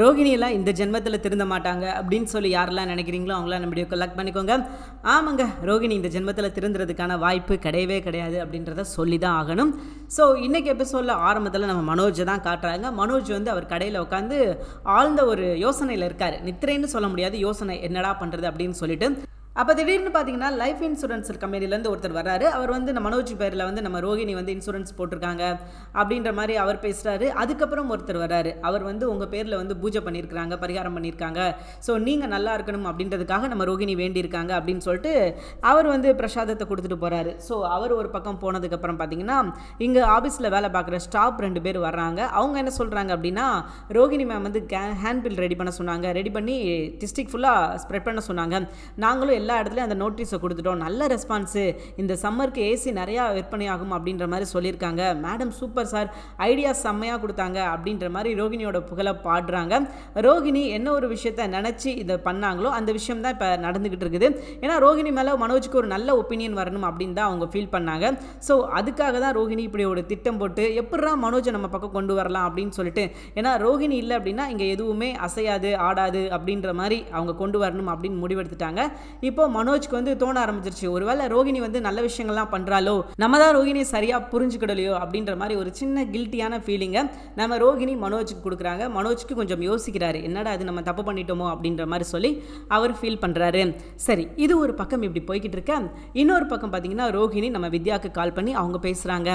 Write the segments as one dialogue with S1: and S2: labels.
S1: ரோகிணியெல்லாம் இந்த ஜென்மத்தில் திருந்த மாட்டாங்க அப்படின்னு சொல்லி யாரெல்லாம் நினைக்கிறீங்களோ அவங்களாம் நம்ம வீடியோ கலெக்ட் பண்ணிக்கோங்க. ஆமாங்க ரோகிணி இந்த ஜென்மத்தில் திருந்துறதுக்கான வாய்ப்பு கிடையவே கிடையாது அப்படின்றத சொல்லி தான் ஆகணும். ஸோ இன்றைக்கி எபிசோடில் ஆரம்பத்தில் நம்ம மனோஜை தான் காட்டுறாங்க. மனோஜ் வந்து அவர் கடையில் உட்காந்து ஆழ்ந்த ஒரு யோசனையில் இருக்கார். நித்திரைன்னு சொல்ல முடியாது யோசனை என்னடா பண்ணுறது அப்படின்னு சொல்லிட்டு. அப்போ திடீர்னு பார்த்தீங்கன்னா லைஃப் இன்சூரன்ஸ் கம்பெனிலேருந்து ஒருத்தர் வர்றாரு. அவர் வந்து நம்ம மனோஜ் பேரில் வந்து நம்ம ரோகிணி வந்து இன்சூரன்ஸ் போட்டிருக்காங்க அப்படின்ற மாதிரி அவர் பேசுகிறாரு அதுக்கப்புறம் ஒருத்தர் வர்றாரு. அவர் வந்து உங்கள் பேரில் வந்து பூஜை பண்ணியிருக்கிறாங்க பரிகாரம் பண்ணியிருக்காங்க ஸோ நீங்கள் நல்லா இருக்கணும் அப்படின்றதுக்காக நம்ம ரோகிணி வேண்டியிருக்காங்க அப்படின்னு சொல்லிட்டு அவர் வந்து பிரசாதத்தை கொடுத்துட்டு போகிறாரு ஸோ அவர் ஒரு பக்கம் போனதுக்கப்புறம் பார்த்தீங்கன்னா இங்கே ஆஃபீஸில் வேலை பார்க்குற ஸ்டாஃப் ரெண்டு பேர் வர்றாங்க. அவங்க என்ன சொல்கிறாங்க அப்படின்னா ரோகிணி மேம் வந்து கே ஹேண்ட் பில் ரெடி பண்ண சொன்னாங்க. ரெடி பண்ணி டிஸ்ட்ரிக் ஃபுல்லாக ஸ்ப்ரெட் பண்ண சொன்னாங்க. நாங்களும் எல்லா இடத்துலையும் அந்த நோட்டீஸை கொடுத்துட்டோம். நல்ல ரெஸ்பான்ஸு இந்த சம்மருக்கு ஏசி நிறையா விற்பனை ஆகும் அப்படின்ற மாதிரி சொல்லியிருக்காங்க. மேடம் சூப்பர் சார் ஐடியா செம்மையாக கொடுத்தாங்க அப்படின்ற மாதிரி ரோகிணியோட புகழை பாடுறாங்க. ரோகிணி என்ன ஒரு விஷயத்த நினச்சி இதை பண்ணாங்களோ அந்த விஷயம் தான் இப்போ நடந்துக்கிட்டு இருக்குது. ஏன்னா ரோகிணி மேலே மனோஜுக்கு ஒரு நல்ல ஒப்பீனியன் வரணும் அப்படின்னு தான் அவங்க ஃபீல் பண்ணாங்க. ஸோ அதுக்காக தான் ரோகிணி இப்படி ஒரு திட்டம் போட்டு எப்படா மனோஜை நம்ம பக்கம் கொண்டு வரலாம் அப்படின்னு சொல்லிட்டு ஏன்னா ரோகிணி இல்லை அப்படின்னா இங்கே எதுவுமே அசையாது ஆடாது அப்படின்ற மாதிரி அவங்க கொண்டு வரணும் அப்படின்னு முடிவெடுத்துட்டாங்க. இப்போ இப்போ மனோஜ்க்கு வந்து தோண ஆரம்பிச்சிருச்சு. ஒருவேளை ரோகிணி வந்து நல்ல விஷயங்கள்லாம் பண்ணுறாலோ நம்ம தான் ரோகிணியை சரியாக புரிஞ்சுக்கிடலையோ அப்படின்ற மாதிரி ஒரு சின்ன கில்ட்டியான ஃபீலிங்கை நம்ம ரோகிணி மனோஜுக்கு கொடுக்குறாங்க. மனோஜ்க்கு கொஞ்சம் யோசிக்கிறாரு. என்னடா அது நம்ம தப்பு பண்ணிட்டோமோ? அப்படின்ற மாதிரி சொல்லி அவர் ஃபீல் பண்ணுறாரு சரி இது ஒரு பக்கம் இப்படி போய்கிட்டு இருக்க. இன்னொரு பக்கம் பார்த்தீங்கன்னா ரோகிணி நம்ம வித்யாவுக்கு கால் பண்ணி அவங்க பேசுகிறாங்க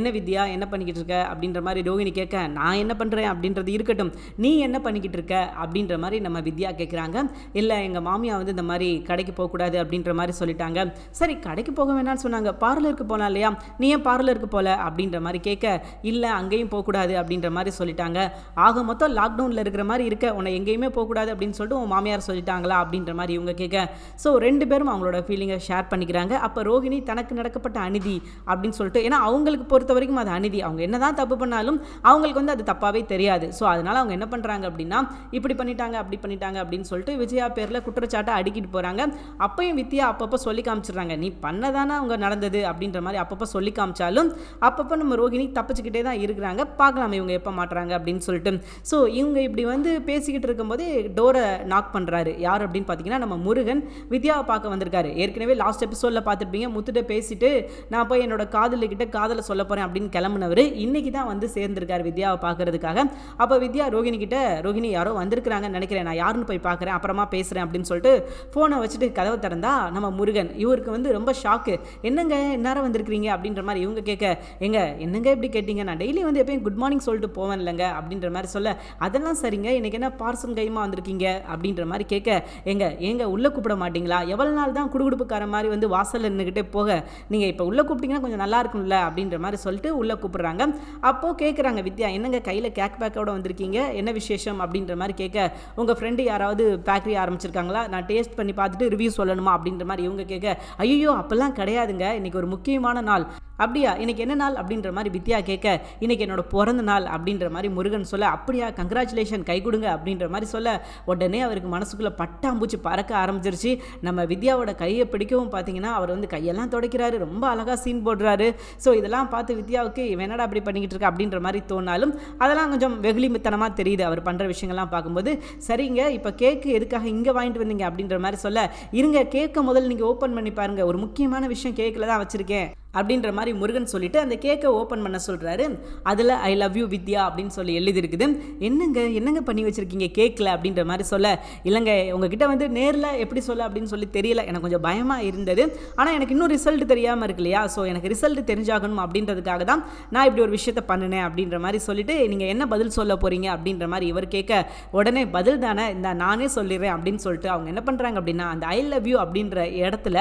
S1: என்ன வித்யா என்ன பண்ணிக்கிட்டு இருக்க? அப்படின்ற மாதிரி ரோகிணி கேட்க நான் என்ன பண்ணுறேன் அப்படின்றது இருக்கட்டும். நீ என்ன பண்ணிக்கிட்டு இருக்க? அப்படின்ற மாதிரி நம்ம வித்யா கேட்குறாங்க இல்லை எங்கள் மாமியா வந்து இந்த மாதிரி கடைக்கு போகக்கூடாது அப்படின்ற மாதிரி சொல்லிட்டாங்க. சரி கடைக்கு போக வேணாம்னு சொன்னாங்க. பார்லருக்கு போகலாம் இல்லையா? நீ ஏன் பார்லருக்கு போகல அப்படின்ற மாதிரி கேட்க இல்லை அங்கேயும் போகக்கூடாது அப்படின்ற மாதிரி சொல்லிட்டாங்க. ஆக மொத்தம் லாக்டவுனில் இருக்கிற மாதிரி இருக்க உன்னை எங்கேயுமே போகக்கூடாது அப்படின்னு சொல்லிட்டு உன் மாமியார் சொல்லிட்டாங்களா? அப்படின்ற மாதிரி இவங்க கேட்க. ஸோ ரெண்டு பேரும் அவங்களோட ஃபீலிங்கை ஷேர் பண்ணிக்கிறாங்க. அப்போ ரோகிணி தனக்கு நடக்கப்பட்ட அநீதி அப்படின்னு சொல்லிட்டு ஏன்னா அவங்களுக்கு பொறுத்த வரைக்கும் அது அநீதி. அவங்க என்னதான் தப்பு பண்ணாலும் அவங்களுக்கு வந்து அது தப்பாகவே தெரியாது. ஸோ அதனால் அவங்க என்ன பண்ணுறாங்க அப்படின்னா இப்படி பண்ணிட்டாங்க அப்படி பண்ணிட்டாங்க அப்படின்னு சொல்லிட்டு விஜயா பேரில் குற்றச்சாட்டை அடிக்கிட்டு போகிறாங்க அப்பையும் வித்யா அப்பப்போ சொல்லி காமிச்சிடுறாங்க. நீ பண்ணதானே அவங்க நடந்தது? அப்படின்ற மாதிரி அப்பப்போ சொல்லி காமிச்சாலும் அப்பப்போ நம்ம ரோஹிணி தப்பிச்சுக்கிட்டே தான் இருக்கிறாங்க. பார்க்கலாம் இவங்க எப்போ மாட்டுறாங்க அப்படின்னு சொல்லிட்டு. ஸோ இவங்க இப்படி வந்து பேசிக்கிட்டு இருக்கும்போது டோரை நாக் பண்ணுறாரு யார் அப்படின்னு பார்த்தீங்கன்னா நம்ம முருகன். வித்யாவை பார்க்க வந்திருக்காரு. ஏற்கனவே லாஸ்ட் எபிசோடில் பார்த்துருப்பீங்க. முத்துட்ட பேசிட்டு நான் போய் என்னோட காதலுக்கிட்ட காதலை சொல்ல போகிறேன் அப்படின்னு கிளம்புனவர் இன்னைக்கு தான் வந்து சேர்ந்திருக்காரு வித்யாவை பார்க்கறதுக்காக. அப்போ வித்யா ரோஹிணி கிட்ட ரோஹிணி யாரோ வந்திருக்கிறாங்கன்னு நினைக்கிறேன். நான் யாருன்னு போய் பார்க்குறேன். அப்புறமா பேசுகிறேன் அப்படின்னு சொல்லிட்டு ஃபோனை வச்சுட்டு கதவை திறந்தா நம்ம முருகன். இவருக்கு வந்து ரொம்ப ஷாக்கு என்னங்க நேரம் வந்திருக்கிறீங்க? அப்படின்ற மாதிரி இவங்க கேட்க எங்க என்னங்க இப்படி கேட்டீங்க? நான் டெய்லி வந்து எப்பயும் குட் மார்னிங் சொல்லிட்டு போவேன் இல்லைங்க? அப்படின்ற மாதிரி சொல்ல அதெல்லாம் சரிங்க. இன்னைக்கு என்ன பார்சல் கைமா வந்திருக்கீங்க? அப்படின்ற மாதிரி கேட்க எங்க எங்க உள்ளே கூப்பிட மாட்டீங்களா? எவ்வளோ நாள் தான் குடுகுடுப்புக்கார மாதிரி வந்து வாசலில் நின்றுக்கிட்டே போக நீங்கள் இப்போ உள்ளே கூப்பிட்டீங்கன்னா கொஞ்சம் நல்லா இருக்கும்ல? அப்படின்ற மாதிரி சொல்லிட்டு உள்ளே கூப்பிடுறாங்க. அப்போது கேட்குறாங்க வித்யா என்னங்க கையில் கேக் பேக்கோட வந்திருக்கீங்க? என்ன விசேஷம்? அப்படின்ற மாதிரி கேட்க உங்கள் ஃப்ரெண்டு யாராவது பேக்கரி ஆரம்பிச்சிருக்காங்களா? நான் டேஸ்ட் பண்ணி பார்த்துட்டு ரிவ்யூ சொல்லணுமா அப்படின்ற மாதிரி இவங்க கேட்க ஐயோ அப்போல்லாம் கிடையாதுங்க. இன்னைக்கு ஒரு முக்கியமான நாள். அப்படியா? இன்னைக்கு என்ன நாள் அப்படின்ற மாதிரி வித்யா கேட்க இன்னைக்கு என்னோட பிறந்த நாள் அப்படின்ற மாதிரி முருகன் சொல்ல அப்படியா கங்க்ராச்சுலேஷன் கை கொடுங்க அப்படின்ற மாதிரி சொல்ல உடனே அவருக்கு மனசுக்குள்ளே பட்டாம்பூச்சி பறக்க ஆரம்பிச்சிருச்சு. நம்ம வித்யாவோட கையை பிடிக்கவும் பார்த்தீங்கன்னா அவர் வந்து கையெல்லாம் துடைக்கிறாரு. ரொம்ப அழகாக சீன் போடுறாரு. ஸோ இதெல்லாம் பார்த்து வித்யாவுக்கு இவன் என்னடா அப்படி பண்ணிக்கிட்டு இருக்க? அப்படின்ற மாதிரி தோணாலும் அதெல்லாம் கொஞ்சம் வெகுளிமித்தனமாக தெரியுது அவர் பண்ணுற விஷயங்கள்லாம் பார்க்கும்போது. சரிங்க இப்போ கேக்கு எதுக்காக இங்கே வாங்கிட்டு வந்தீங்க? அப்படின்ற மாதிரி சொல்ல இருங்க கேக்கை முதல்ல நீங்கள் ஓப்பன் பண்ணி பாருங்கள் ஒரு முக்கியமான விஷயம் கேக்கில் தான் வச்சுருக்கேன். அப்படின்ற மாதிரி முருகன் சொல்லிட்டு அந்த கேக்கை ஓப்பன் பண்ண சொல்கிறாரு அதில் ஐ லவ் யூ வித்யா அப்படின்னு சொல்லி எழுதியிருக்குது. என்னங்க என்னங்க பண்ணி வச்சுருக்கீங்க கேக்கில் அப்படின்ற மாதிரி சொல்ல. இல்லைங்க உங்ககிட்ட வந்து நேரில் எப்படி சொல்ல அப்படின்னு சொல்லி தெரியல. எனக்கு கொஞ்சம் பயமாக இருந்தது. ஆனால் எனக்கு இன்னும் ரிசல்ட் தெரியாமல் இருக்கு இல்லையா? ஸோ எனக்கு ரிசல்ட் தெரிஞ்சாகணும் அப்படின்றதுக்காக தான் நான் இப்படி ஒரு விஷயத்தை பண்ணினேன் அப்படின்ற மாதிரி சொல்லிட்டு நீங்கள் என்ன பதில் சொல்ல போகிறீங்க அப்படின்ற மாதிரி இவர் கேட்க உடனே பதில் தானே இந்த நானே சொல்லிடுறேன் அப்படின்னு சொல்லிட்டு அவங்க என்ன பண்ணுறாங்க அப்படின்னா அந்த ஐ லவ் யூ அப்படின்ற இடத்துல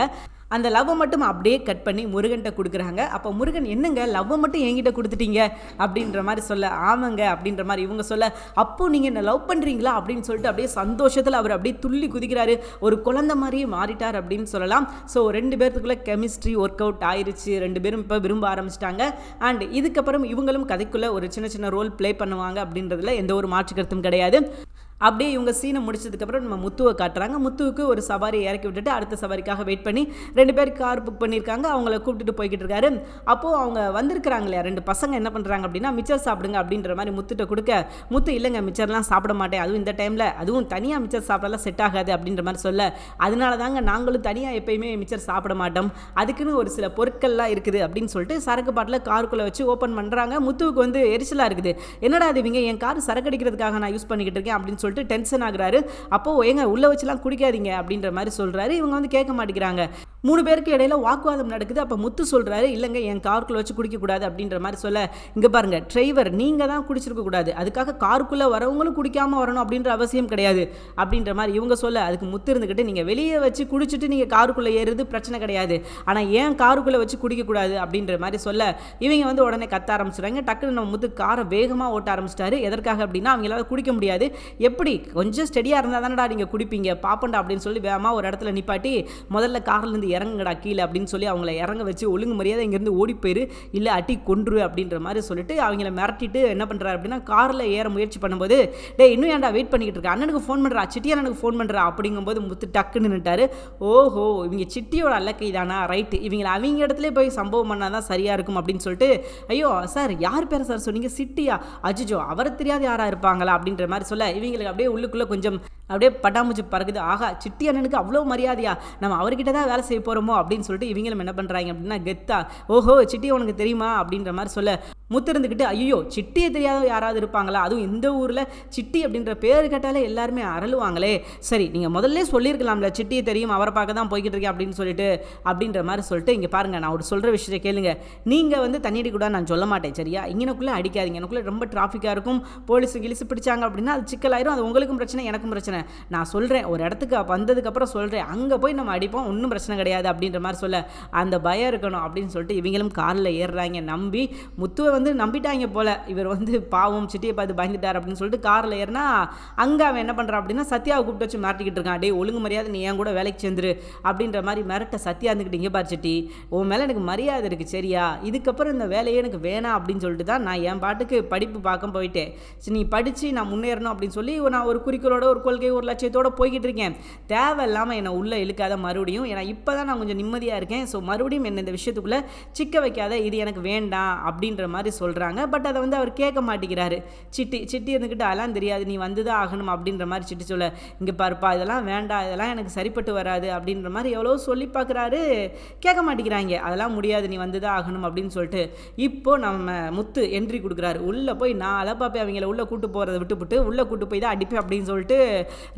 S1: அந்த லவ்வை மட்டும் அப்படியே கட் பண்ணி முருகன்கிட்ட கொடுக்குறாங்க. அப்போ முருகன் என்னங்க லவ்வை மட்டும் என்கிட்ட கொடுத்துட்டீங்க? அப்படின்ற மாதிரி சொல்ல ஆமாங்க அப்படின்ற மாதிரி இவங்க சொல்ல அப்போ நீங்கள் என்ன லவ் பண்ணுறீங்களா அப்படின்னு சொல்லிட்டு அப்படியே சந்தோஷத்தில் அவர் அப்படியே துள்ளி குதிக்கிறாரு. ஒரு குழந்தை மாதிரியே மாறிட்டார் அப்படின்னு சொல்லலாம். ஸோ ரெண்டு பேர்த்துக்குள்ளே கெமிஸ்ட்ரி ஒர்க் அவுட் ஆயிருச்சு. ரெண்டு பேரும் இப்போ விரும்ப ஆரம்பிச்சிட்டாங்க. அண்ட் இதுக்கப்புறம் இவங்களும் கதைக்குள்ளே ஒரு சின்ன சின்ன ரோல் ப்ளே பண்ணுவாங்க அப்படின்றதுல எந்த ஒரு மாற்று கருத்தும் கிடையாது. அப்படியே இவங்க சீனை முடிச்சதுக்கப்புறம் நம்ம முத்துவை காட்டுறாங்க. முத்துவுக்கு ஒரு சவாரி இறக்கி விட்டுட்டு அடுத்த சவாரிக்காக வெயிட் பண்ணி ரெண்டு பேர் கார் புக் பண்ணியிருக்காங்க. அவங்கள கூப்பிட்டுட்டு போய்கிட்டு இருக்காரு. அப்போது அவங்க வந்திருக்கிறாங்க இல்லையா? ரெண்டு பசங்க என்ன பண்ணுறாங்க அப்படின்னா மிச்சர் சாப்பிடுங்க அப்படின்ற மாதிரி முத்துட்ட கொடுக்க முத்து இல்லைங்க மிச்சர்லாம் சாப்பிட மாட்டேன். அதுவும் இந்த டைமில் அதுவும் தனியாக மிச்சர் சாப்பிடலாம் செட் ஆகாது அப்படின்ற மாதிரி சொல்ல அதனால தாங்க நாங்களும் தனியாக எப்பயுமே மிச்சர் சாப்பிட மாட்டோம். அதுக்குன்னு ஒரு சில பொருட்கள்லாம் இருக்குது அப்படின்னு சொல்லிட்டு சரக்கு பாட்டில் காருக்குள்ளே வச்சு ஓப்பன் பண்ணுறாங்க முத்துவுக்கு வந்து எரிச்சலாக இருக்குது. என்னடா இது இவங்க? என் கார் சரக்கு அடிக்கிறதுக்காக நான் யூஸ் பண்ணிக்கிட்டு இருக்கேன் அப்படின்னு சொல்லிட்டு டென்ஷன் ஆகுறாரு. அப்போ எங்க உள்ளே வச்சுலாம் குடிக்காதீங்க அப்படின்ற மாதிரி சொல்கிறாரு இவங்க வந்து கேட்க மாட்டேங்கிறாங்க. மூணு பேருக்கு இடையில வாக்குவாதம் நடக்குது. அப்போ முத்து சொல்கிறாரு இல்லைங்க என் காருக்குள்ளே வச்சு குடிக்கக்கூடாது அப்படின்ற மாதிரி சொல்ல இங்கே பாருங்கள் டிரைவர் நீங்கள் தான் குடிச்சிருக்க கூடாது. அதுக்காக காருக்குள்ளே வரவங்களும் குடிக்காமல் வரணும் அப்படின்ற அவசியம் கிடையாது. அப்படின்ற மாதிரி இவங்க சொல்ல அதுக்கு முத்து இருந்துக்கிட்டு நீங்கள் வெளியே வச்சு குடிச்சிட்டு நீங்கள் காருக்குள்ளே ஏறுறது பிரச்சனை கிடையாது. ஆனால் ஏன் காருக்குள்ளே வச்சு குடிக்கக்கூடாது அப்படின்ற மாதிரி சொல்ல இவங்க வந்து உடனே கத்த ஆரம்பிச்சிடுறாங்க. டக்குன்னு நம்ம முத்து காரை வேகமாக ஓட்ட ஆரம்பிச்சிட்டாரு. எதற்காக அப்படின்னா அவங்களால குடிக்க முடியாது. எப்படி? கொஞ்சம் ஸ்டெடியாக இருந்தால் தானடா நீங்கள் குடிப்பீங்க? பாப்பண்டா அப்படின்னு சொல்லி வேகமாக ஒரு இடத்துல நிப்பாட்டி முதல்ல கார்லேருந்து இறங்குங்கடா கீழே அப்படின்னு சொல்லி அவங்கள இறங்க வச்சு ஒழுங்கு மரியாதை இங்கேருந்து ஓடி போயிரு. இல்லை அட்டி கொன்று அப்படின்ற மாதிரி சொல்லிட்டு அவங்கள மிரட்டிட்டு என்ன பண்ணுறாரு அப்படின்னா காரில் ஏற முயற்சி பண்ணும்போது டே இன்னும் ஏன்டா வெயிட் பண்ணிக்கிட்டு இருக்கா? அண்ணனுக்கு ஃபோன் பண்ணுறா சிட்டி அண்ணனுக்கு ஃபோன் பண்ணுறா அப்படிங்கும்போது முத்து டக்குன்னு நின்ட்டாரு. ஓஹோ இவங்க சிட்டியோட அல்லக்கை தானா? ரைட்டு இவங்களை அவங்க இடத்துல போய் சம்பவம் பண்ணால் தான் சரியாக இருக்கும் அப்படின்னு சொல்லிட்டு ஐயோ சார் யார் பேர் சார் சொன்னீங்க? சிட்டியா? அஜிஜோ அவரை தெரியாத யாராக இருப்பாங்களா? அப்படின்ற மாதிரி சொல்ல இவங்களுக்கு அப்படியே உள்ளுக்குள்ளே கொஞ்சம் அப்படியே பட்டாம்பூச்சி பறக்குது. ஆகா சிட்டி அண்ணனுக்கு அவ்வளோ மரியாதையா? நம்ம அவர்கிட்ட தான் வேலை செய்ய போகிறோமோ அப்படின்னு சொல்லிட்டு இவங்களும் என்ன பண்ணுறாங்க அப்படின்னா கெத்தா ஓஹோ சிட்டி உனக்கு தெரியுமா அப்படின்ற மாதிரி சொல்ல முத்திருந்துக்கிட்டு ஐயோ சிட்டியை தெரியாத யாராவது இருப்பாங்களா? அதுவும் இந்த ஊரில் சிட்டி அப்படின்ற பேர் கேட்டாலே எல்லாருமே அரளுவாங்களே. சரி நீங்கள் முதல்ல சொல்லியிருக்கலாம்ல சிட்டியை தெரியும் அவரை பார்க்க தான் போய்கிட்டு இருக்கேன் அப்படின்னு சொல்லிட்டு அப்படின்ற மாதிரி சொல்லிட்டு இங்கே பாருங்கள் நான் ஒரு சொல்கிற விஷயத்தை கேளுங்க. நீங்கள் வந்து தண்ணி கூட நான் சொல்ல மாட்டேன் சரியா? இங்கனக்குள்ளே அடிக்காதீங்க எனக்குள்ளே ரொம்ப டிராஃபிக்காக இருக்கும் போலீஸ் கிழிச்சு பிடிச்சாங்க அப்படின்னா அது சிக்கலாயிரும் அது உங்களுக்கும் பிரச்சனை எனக்கும் பிரச்சனை. நான் சொல்கிறேன் ஒரு இடத்துக்கு வந்ததுக்கப்புறம் சொல்கிறேன் அங்கே போய் நம்ம அடிப்போம் ஒன்றும் பிரச்சனை கிடையாது. கிடையாது அப்படின்ற மாதிரி சொல்ல அந்த பயம் இருக்கணும் அப்படின்னு சொல்லிட்டு இவங்களும் காரில் ஏறுறாங்க. நம்பி முத்துவை வந்து நம்பிட்டாங்க போல. இவர் வந்து பாவம் சிட்டியை பார்த்து பயந்துட்டார் அப்படின்னு சொல்லிட்டு காரில் ஏறினா அங்கே அவன் என்ன பண்ணுறான் அப்படின்னா சத்யாவை கூப்பிட்டு வச்சு மிரட்டிக்கிட்டு இருக்கான். டே ஒழுங்கு மரியாதை நீ என் கூட வேலைக்கு சேர்ந்துரு? அப்படின்ற மாதிரி மிரட்ட சத்யா இருந்துக்கிட்டு இங்கே பார் சிட்டி. உன் மேலே எனக்கு மரியாதை இருக்குது சரியா? இதுக்கப்புறம் இந்த வேலையே எனக்கு வேணாம் அப்படின்னு சொல்லிட்டு தான் நான் என் பாட்டுக்கு படிப்பு பார்க்க போயிட்டேன். சரி நீ படித்து நான் முன்னேறணும் அப்படின்னு சொல்லி நான் ஒரு குறிக்கோளோட ஒரு கொள்கை ஒரு லட்சியத்தோடு போய்கிட்டு இருக்கேன். தேவையில்லாமல் என்னை உள்ளே இழுக்காத மறுபடியும். ஏன்னா இப்போ தான் நான் கொஞ்சம் நிம்மதியாக இருக்கேன். ஸோ மறுபடியும் என்ன இந்த விஷயத்துக்குள்ளே சிக்க வைக்காத இது எனக்கு வேண்டாம் அப்படின்ற மாதிரி சொல்கிறாங்க பட் அதை வந்து அவர் கேட்க மாட்டேங்கிறாரு. சிட்டி சிட்டி இருந்துக்கிட்டு அதெல்லாம் தெரியாது. நீ வந்து தான் ஆகணும் அப்படின்ற மாதிரி சிட்டி சொல்ல இங்கே பாருப்பா இதெல்லாம் வேண்டாம். இதெல்லாம் எனக்கு சரிப்பட்டு வராது அப்படின்ற மாதிரி எவ்வளோ சொல்லி பார்க்குறாரு. கேட்க மாட்டேங்கிறாங்க. அதெல்லாம் முடியாது. நீ வந்து தான் ஆகணும் அப்படின்னு சொல்லிட்டு இப்போது நம்ம முத்து என்ட்ரி கொடுக்குறாரு. உள்ளே போய் நான் அலப்பாப்பே அவங்கள உள்ளே கூட்டு போகிறத விட்டுவிட்டு உள்ளே கூட்டு போய் தான் அடிப்பேன் அப்படின்னு சொல்லிட்டு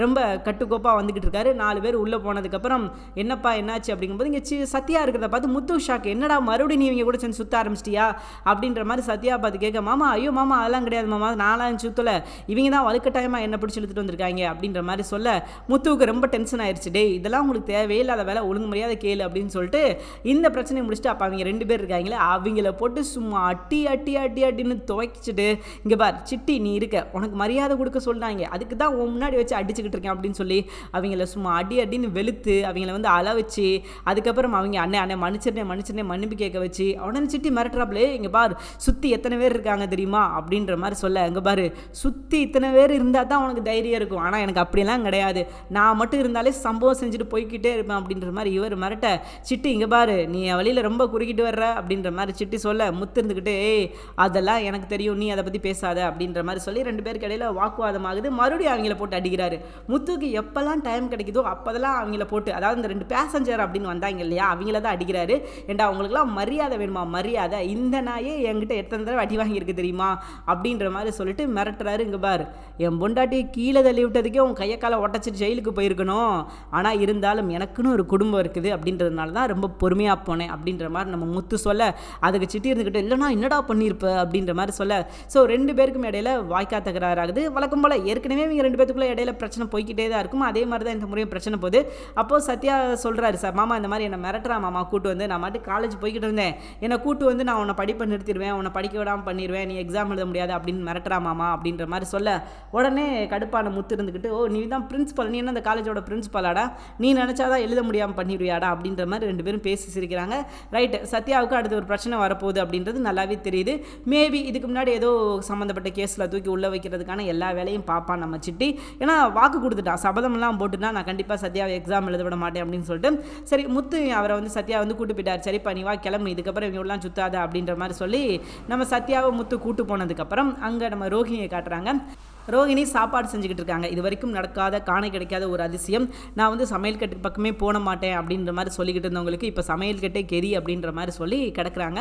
S1: ரொம்ப கட்டுக்கோப்பாக வந்துக்கிட்டு இருக்காரு. நாலு பேர் உள்ளே போனதுக்கப்புறம் என்னப்பா என்னாச்சு? அப்படிங்கும்போது இங்கே சி சத்யா இருக்கிறத பார்த்து முத்து ஷாக் என்னடா மறுபடியும் நீ இவங்க கூட சேர்ந்து சுத்த ஆரம்பிச்சிட்டியா? அப்படின்ற மாதிரி சத்யா பார்த்து கேட்க மாமா ஐயோ மாமா அதெல்லாம் கிடையாது மாமா நாலாம் சுத்தலை. இவங்க தான் வலுக்கட்டாயமாக என்ன பிடிச்சி இழுத்துட்டு வந்திருக்காங்க. அப்படின்ற மாதிரி சொல்ல முத்துவுக்கு ரொம்ப டென்ஷன் ஆயிடுச்சு டே இதெல்லாம் உங்களுக்கு தேவையில்லாத வேலை ஒழுங்கு மரியாதை கேளு அப்படின்னு சொல்லிட்டு இந்த பிரச்சனையை முடிச்சுட்டு அப்போ அவங்க ரெண்டு பேர் இருக்காங்களே அவங்கள போட்டு சும்மா அட்டி அட்டி அட்டி அட்டின்னு துவைச்சிட்டு இங்கே பார் சிட்டி நீ இருக்க உனக்கு மரியாதை கொடுக்க சொல்கிறாங்க அதுக்கு தான் உன் முன்னாடி வச்சு அடிச்சுக்கிட்டு இருக்கேன் அப்படின்னு சொல்லி அவங்கள சும்மா அடி அடின்னு வெளுத்து அவங்கள வந்து அள வச்சு அதுக்கப்புறம் அவங்க அண்ணே அண்ணன் மன்னிச்சிருந்தேன் மன்னிச்சிருந்தேன் மன்னிப்பு கேட்க வச்சு உடனே சிட்டி மிரட்டுறாப்லே இங்கே பார் சுற்றி எத்தனை பேர் இருக்காங்க தெரியுமா? அப்படின்ற மாதிரி சொல்ல இங்கே பாரு சுற்றி இத்தனை பேர் இருந்தால் தான் உனக்கு தைரியம் இருக்கும். ஆனால் எனக்கு அப்படிலாம் கிடையாது. நான் மட்டும் இருந்தாலே சம்பவம் செஞ்சுட்டு போய்க்கிட்டே இருப்பேன். அப்படின்ற மாதிரி இவர் மிரட்ட சிட்டி இங்கே பாரு நீ என் வழியில் ரொம்ப குறுக்கிட்டு வர்ற. அப்படின்ற மாதிரி சிட்டி சொல்ல முத்திருந்துக்கிட்டு ஏய் அதெல்லாம் எனக்கு தெரியும். நீ அதை பற்றி பேசாத. அப்படின்ற மாதிரி சொல்லி ரெண்டு பேருக்கு இடையில வாக்குவாதம் ஆகுது. மறுபடியும் அவங்கள போட்டு அடிக்கிறாரு. முத்துக்கு எப்போல்லாம் டைம் கிடைக்குதோ அப்போதெல்லாம் அவங்கள போட்டு அதாவது இந்த ரெண்டு பேசஞ்சர் அப்படின்னு வந்தாங்க இல்லையா? அவங்கள தான் அடிக்கிறாரு. ஏண்டா அவங்களுக்குலாம் மரியாதை வேணுமா? மரியாதை. இந்த நாயே என்கிட்ட எத்தனை தடவை அடி வாங்கியிருக்கு தெரியுமா? அப்படின்ற மாதிரி சொல்லிட்டு மிரட்டுறாரு இங்கே பார். என் பொண்டாட்டி கீழே தள்ளி விட்டதுக்கே உன் கையை காலை உடச்சிட்டு ஜெயிலுக்கு போயிருக்கணும். ஆனால் இருந்தாலும் எனக்குன்னு ஒரு குடும்பம் இருக்குது அப்படின்றதுனால தான் ரொம்ப பொறுமையாக போனேன் அப்படின்ற மாதிரி நம்ம முத்து சொல்ல அதுக்கு சிட்டி இருந்துக்கிட்டு இல்லைனா என்னடா பண்ணியிருப்ப? அப்படின்ற மாதிரி சொல்ல. ஸோ ரெண்டு பேருக்கும் இடையில வாய்க்கா தகராறாகுது. வழக்கம் போல் ஏற்கனவே இவங்க ரெண்டு பேத்துக்குள்ளே இடையில பிரச்சனை போய்க்கிட்டே தான் இருக்கும்? அதே மாதிரி தான் இந்த முறையும் பிரச்சனை போகுது. அப்போது சத்யா சொல்கிறாரு சார் மாமா இந்த மாதிரி என்னை மிரட்டுறா மாமா கூட்டு வந்து நான் மட்டும் காலேஜ் போய்கிட்டு இருந்தேன். என்னை கூட்டு வந்து நான் உன்னை படிப்பை நிறுத்திடுவேன் உன்னை படிக்க விடாமல் பண்ணிடுவேன் நீ எக்ஸாம் எழுத முடியாது அப்படின்னு மிரட்டுறா மாமா அப்படின்ற மாதிரி சொல்ல உடனே கடுப்பான முத்து இருந்துக்கிட்டு ஓ நீ தான் பிரின்ஸ்பல் நீ என்ன அந்த காலேஜோட பிரின்ஸ்பலாடா நீ நினச்சாதான் எழுத முடியாமல் பண்ணிடுவியாடா? அப்படின்ற மாதிரி ரெண்டு பேரும் பேசி சிரிக்கிறாங்க. ரைட்டு சத்யாவுக்கு அடுத்து ஒரு பிரச்சனை வரப்போகுது அப்படின்றது நல்லாவே தெரியுது. மேபி இதுக்கு முன்னாடி ஏதோ சம்மந்தப்பட்ட கேஸில் தூக்கி உள்ளே வைக்கிறதுக்கான எல்லா வேலையும் பார்ப்பான் நம்ம சிட்டி. ஏன்னா வாக்கு கொடுத்துட்டான் சபதமெல்லாம் போட்டுனா நான் கண்டிப்பாக சத்யாவை எக்ஸாம் எழுத விட மாட்டேன் அப்படின்னு சொல்லிட்டு சரி முத்து அவரை வந்து சத்யா வந்து கூட்டு போயிட்டார். சரிப்பா நீ வா கிளம்பு. இதுக்கப்புறம் இவங்களாம் சுத்தாத அப்படின்ற மாதிரி சொல்லி நம்ம சத்யாவை முத்து கூட்டு போனதுக்கப்புறம் அங்கே நம்ம ரோஹிணியை காட்டுறாங்க. ரோஹிணி சாப்பாடு செஞ்சுக்கிட்டு இருக்காங்க. இது வரைக்கும் நடக்காத காண கிடைக்காத ஒரு அதிசயம். நான் வந்து சமையல் கட்டுக்கு பக்கமே போன மாட்டேன் அப்படின்ற மாதிரி சொல்லிக்கிட்டு இருந்தவங்களுக்கு இப்போ சமையல் கட்டே கெரி அப்படின்ற மாதிரி சொல்லி கிடக்குறாங்க.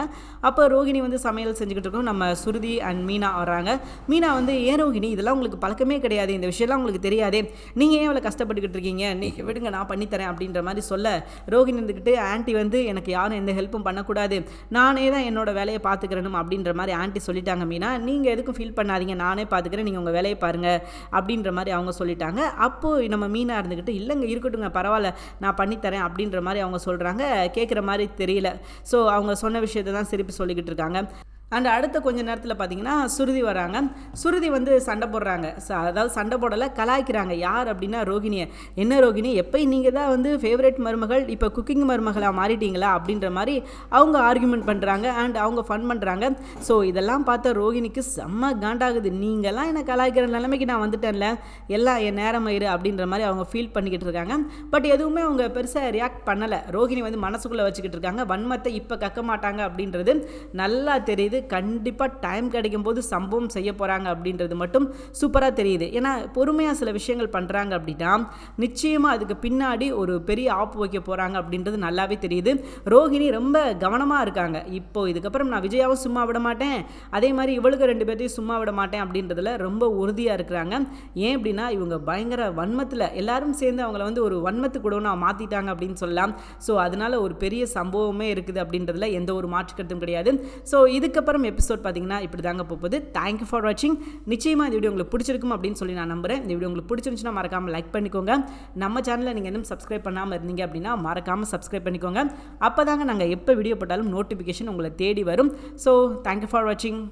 S1: அப்போ ரோஹிணி வந்து சமையல் செஞ்சுக்கிட்டு இருக்கோம். நம்ம சுருதி அண்ட் மீனா வராங்க மீனா வந்து ஏன் ரோஹிணி இதெல்லாம் உங்களுக்கு பழக்கமே கிடையாது. இந்த விஷயம்லாம் உங்களுக்கு தெரியாதே. நீங்கள் ஏன் இவ்வளோ கஷ்டப்பட்டுக்கிட்டு இருக்கீங்க? நீங்கள் விடுங்க நான் பண்ணித்தரேன் அப்படின்ற மாதிரி சொல்ல ரோஹிணி இருந்துக்கிட்டு ஆன்ட்டி வந்து எனக்கு யாரும் எந்த ஹெல்ப்பும் பண்ணக்கூடாது. நானே தான் என்னோட வேலையை பார்த்துக்கிறணும் அப்படின்ற மாதிரி ஆன்ட்டி சொல்லிட்டாங்க மீனா. நீங்கள் எதுக்கும் ஃபீல் பண்ணாதீங்க. நானே பார்த்துக்கிறேன். நீங்கள் உங்கள் வேலையை பாருங்க அப்படின்ற மாதிரி அவங்க சொல்லிட்டாங்க. அப்போது நம்ம மீனாக இருந்துக்கிட்டு இல்லைங்க இருக்கட்டுங்க பரவாயில்ல நான் பண்ணித்தரேன் அப்படின்ற மாதிரி அவங்க சொல்கிறாங்க கேட்குற மாதிரி தெரியல. ஸோ அவங்க சொன்ன விஷயத்தை தான் சிரிப்பு சொல்லிக்கிட்டு இருக்காங்க. அண்ட் அடுத்த கொஞ்ச நேரத்தில் பார்த்தீங்கன்னா சுருதி வராங்க. சுருதி வந்து சண்டை போடுறாங்க. அதாவது சண்டை போடலை கலாய்க்கிறாங்க. யார் அப்படின்னா ரோகிணியை. என்ன ரோகிணி? எப்போ நீங்கள் தான் வந்து ஃபேவரட் மருமகள் இப்போ குக்கிங் மருமகளாக மாறிட்டீங்களா அப்படின்ற மாதிரி அவங்க ஆர்குமெண்ட் பண்ணுறாங்க அண்ட் அவங்க ஃபன் பண்ணுறாங்க ஸோ இதெல்லாம் பார்த்தா ரோகிணிக்கு செம்ம காண்டாகுது. நீங்கள்லாம் என்னை கலாய்க்கிற நிலைமைக்கு நான் வந்துட்டேன்ல. எல்லாம் என் நேரம் ஆயிரு அப்படின்ற மாதிரி அவங்க ஃபீல் பண்ணிக்கிட்டு இருக்காங்க. பட் எதுவுமே அவங்க பெருசாக ரியாக்ட் பண்ணலை. ரோகிணி வந்து மனசுக்குள்ளே வச்சுக்கிட்டு இருக்காங்க. வன்மத்தை இப்போ கக்க மாட்டாங்க அப்படின்றது நல்லா தெரியுது. கண்டிப்பாக டைம் கிடைக்கும் போது சம்பவம் செய்ய போகிறாங்க அப்படின்றது மட்டும் சூப்பராக தெரியுது. ஏன்னா பொறுமையாக சில விஷயங்கள் பண்ணுறாங்க அப்படின்னா நிச்சயமாக அதுக்கு பின்னாடி ஒரு பெரிய ஆப்பு வைக்க போகிறாங்க அப்படின்றது நல்லாவே தெரியுது. ரோஹிணி ரொம்ப கவனமாக இருக்காங்க. இப்போ இதுக்கப்புறம் நான் விஜயாவும் சும்மா விட மாட்டேன். அதே மாதிரி இவளுக்கு ரெண்டு பேர்த்தையும் சும்மா விட மாட்டேன் அப்படின்றதுல ரொம்ப உறுதியாக இருக்கிறாங்க. ஏன் அப்படின்னா இவங்க பயங்கர வன்மத்தில் எல்லாரும் சேர்ந்து அவங்கள வந்து ஒரு வன்மத்து கூட மாற்றிட்டாங்க அப்படின்னு சொல்லலாம். ஸோ அதனால ஒரு பெரிய சம்பவமே இருக்குது அப்படின்றதுல எந்த ஒரு மாற்றுக்கருத்தும் கிடையாது. ஸோ இதுக்கப்புறம் எபிசோட் பார்த்தீங்கன்னா இப்படி தாங்க போகுது. தேங்க்யூ ஃபார் வாட்சிங் நிச்சயமாக இந்த வீடியோ உங்களுக்கு பிடிச்சிருக்கும் அப்படின்னு சொல்லி நான் நம்புகிறேன் இந்த வீடியோ உங்களுக்கு பிடிச்சிருந்துச்சுன்னா மறக்காமல் லைக் பண்ணிக்கோங்க. நம்ம சேனலில் நீங்கள் இன்னும் சப்ஸ்கிரைப் பண்ணாமல் இருந்தீங்க அப்படின்னா மறக்காமல் சப்ஸ்கிரைப் பண்ணிக்கோங்க. அப்போ தாங்க நாங்கள் எப்போ வீடியோ போட்டாலும் நோட்டிஃபிகேஷன் உங்களை தேடி வரும். ஸோ தேங்க்யூ ஃபார் வாட்சிங்